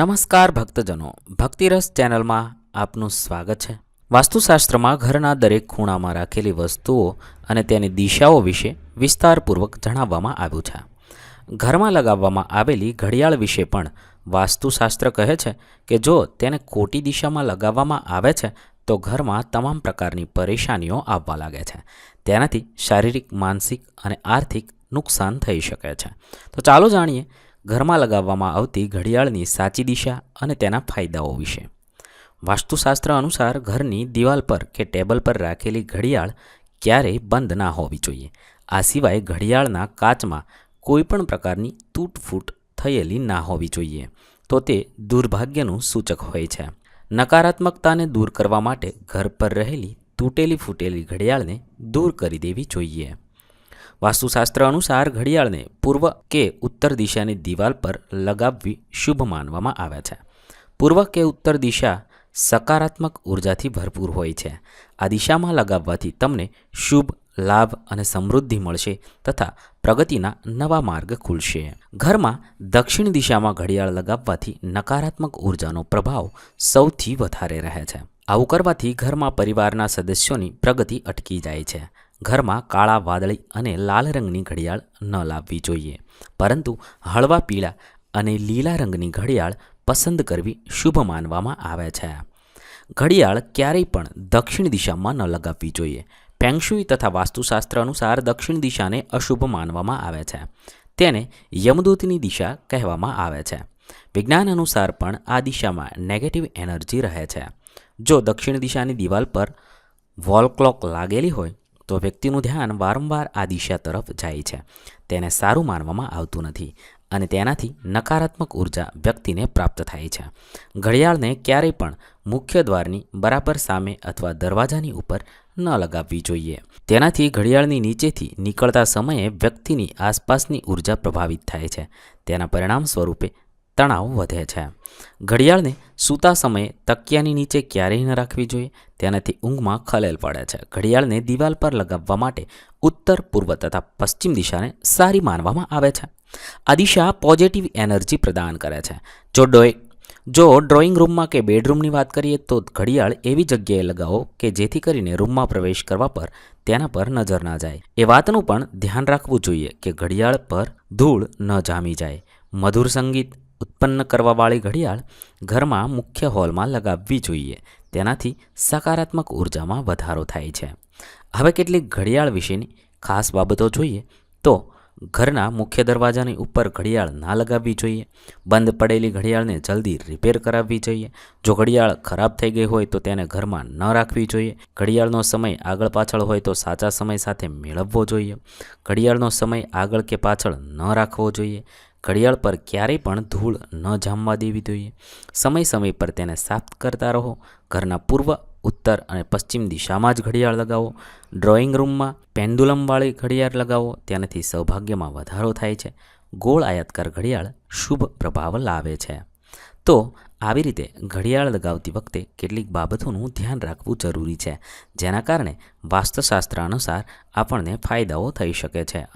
નમસ્કાર ભક્તજનો. ભક્તિરસ ચેનલમાં આપનું સ્વાગત છે. વાસ્તુશાસ્ત્રમાં ઘરના દરેક ખૂણામાં રાખેલી વસ્તુઓ અને તેની દિશાઓ વિશે વિસ્તારપૂર્વક જણાવવામાં આવ્યું છે. ઘરમાં લગાવવામાં આવેલી ઘડિયાળ વિશે પણ વાસ્તુશાસ્ત્ર કહે છે કે જો તેને ખોટી દિશામાં લગાવવામાં આવે છે, તો ઘરમાં તમામ પ્રકારની પરેશાનીઓ આવવા લાગે છે. તેનાથી શારીરિક, માનસિક અને આર્થિક નુકસાન થઈ શકે છે. તો ચાલો જાણીએ ઘરમાં લગાવવામાં આવતી ઘડિયાળની સાચી દિશા અને તેના ફાયદાઓ વિશે. વાસ્તુશાસ્ત્ર અનુસાર ઘરની દિવાલ પર કે ટેબલ પર રાખેલી ઘડિયાળ ક્યારેય બંધ ના હોવી જોઈએ. આ સિવાય ઘડિયાળના કાચમાં કોઈપણ પ્રકારની તૂટફૂટ થયેલી ના હોવી જોઈએ. તો તે દુર્ભાગ્યનું સૂચક હોય છે. નકારાત્મકતાને દૂર કરવા માટે ઘર પર રહેલી તૂટેલી ફૂટેલી ઘડિયાળને દૂર કરી દેવી જોઈએ. વાસ્તુશાસ્ત્ર અનુસાર ઘડિયાળને પૂર્વ કે ઉત્તર દિશાની દિવાલ પર લગાવવી શુભ માનવામાં આવે છે. પૂર્વ કે ઉત્તર દિશા સકારાત્મક ઉર્જાથી ભરપૂર હોય છે. આ દિશામાં લગાવવાથી તમને શુભ, લાભ અને સમૃદ્ધિ મળશે તથા પ્રગતિના નવા માર્ગ ખુલશે. ઘરમાં દક્ષિણ દિશામાં ઘડિયાળ લગાવવાથી નકારાત્મક ઉર્જાનો પ્રભાવ સૌથી વધારે રહે છે. આવું કરવાથી ઘરમાં પરિવારના સદસ્યોની પ્રગતિ અટકી જાય છે. ઘરમાં કાળા વાદળી અને લાલ રંગની ઘડિયાળ ન લાવવી જોઈએ. પરંતુ હળવા પીળા અને લીલા રંગની ઘડિયાળ પસંદ કરવી શુભ માનવામાં આવે છે. ઘડિયાળ ક્યારેય પણ દક્ષિણ દિશામાં ન લગાવવી જોઈએ. પેંગશુઈ તથા વાસ્તુશાસ્ત્ર અનુસાર દક્ષિણ દિશાને અશુભ માનવામાં આવે છે. તેને યમદૂતની દિશા કહેવામાં આવે છે. વિજ્ઞાન અનુસાર પણ આ દિશામાં નેગેટિવ એનર્જી રહે છે. જો દક્ષિણ દિશાની દિવાલ પર વોલ ક્લોક લાગેલી હોય તો વ્યક્તિનું ધ્યાન વારંવાર આ દિશા તરફ જાય છે. તેને સારું માનવામાં આવતું નથી અને તેનાથી નકારાત્મક ઊર્જા વ્યક્તિને પ્રાપ્ત થાય છે. ઘડિયાળને ક્યારેય પણ મુખ્ય દ્વારની બરાબર સામે અથવા દરવાજાની ઉપર ન લગાવવી જોઈએ. તેનાથી ઘડિયાળની નીચેથી નીકળતા સમયે વ્યક્તિની આસપાસની ઊર્જા પ્રભાવિત થાય છે. તેના પરિણામ સ્વરૂપે તણાવ વધે છે. ઘડિયાળને સૂતા સમયે તકિયાની નીચે ક્યારેય ન રાખવી જોઈએ, તેનાથી ઊંઘમાં ખલેલ પડે છે. ઘડિયાળને દિવાલ પર લગાવવા માટે ઉત્તર, પૂર્વ તથા પશ્ચિમ દિશાને સારી માનવામાં આવે છે. આ દિશા પોઝિટિવ એનર્જી પ્રદાન કરે છે. જો ડોય, જો ડ્રોઈંગ રૂમમાં કે બેડરૂમની વાત કરીએ તો ઘડિયાળ એવી જગ્યાએ લગાવો કે જેથી કરીને રૂમમાં પ્રવેશ કરવા પર તેના પર નજર ના જાય. એ વાતનું પણ ધ્યાન રાખવું જોઈએ કે ઘડિયાળ પર ધૂળ ન જામી જાય. મધુર સંગીત ઉત્પન્ન કરવાવાળી ઘડિયાળ ઘરમાં મુખ્ય હોલમાં લગાવવી જોઈએ. તેનાથી સકારાત્મક ઉર્જામાં વધારો થાય છે. હવે કેટલીક ઘડિયાળ વિશેની ખાસ બાબતો જોઈએ તો ઘરના મુખ્ય દરવાજાની ઉપર ઘડિયાળ ના લગાવવી જોઈએ. બંધ પડેલી ઘડિયાળને જલ્દી રિપેર કરાવવી જોઈએ. જો ઘડિયાળ ખરાબ થઈ ગઈ હોય તો તેને ઘરમાં ન રાખવી જોઈએ. ઘડિયાળનો સમય આગળ પાછળ હોય તો સાચા સમય સાથે મેળવવો જોઈએ. ઘડિયાળનો સમય આગળ કે પાછળ ન રાખવો જોઈએ. ઘડિયાળ પર ક્યારેય પણ ધૂળ ન જામવા દેવી જોઈએ. સમય સમય પર તેને સાફ કરતા રહો. ઘરના પૂર્વ, ઉત્તર અને પશ્ચિમ દિશામાં જ ઘડિયાળ લગાવો. ડ્રોઈંગ રૂમમાં પેન્ડુલમવાળી ઘડિયાળ લગાવો. તેનાથી સૌભાગ્યમાં વધારો થાય છે. ગોળ આયાતકાર ઘડિયાળ શુભ પ્રભાવ લાવે છે. તો, આવી રીતે ઘડિયાળ લગાવતી વખતે કેટલીક બાબતોનું ધ્યાન રાખવું જરૂરી છે, જેના કારણે વાસ્તુશાસ્ત્ર અનુસાર આપણને ફાયદાઓ થઈ શકે છે.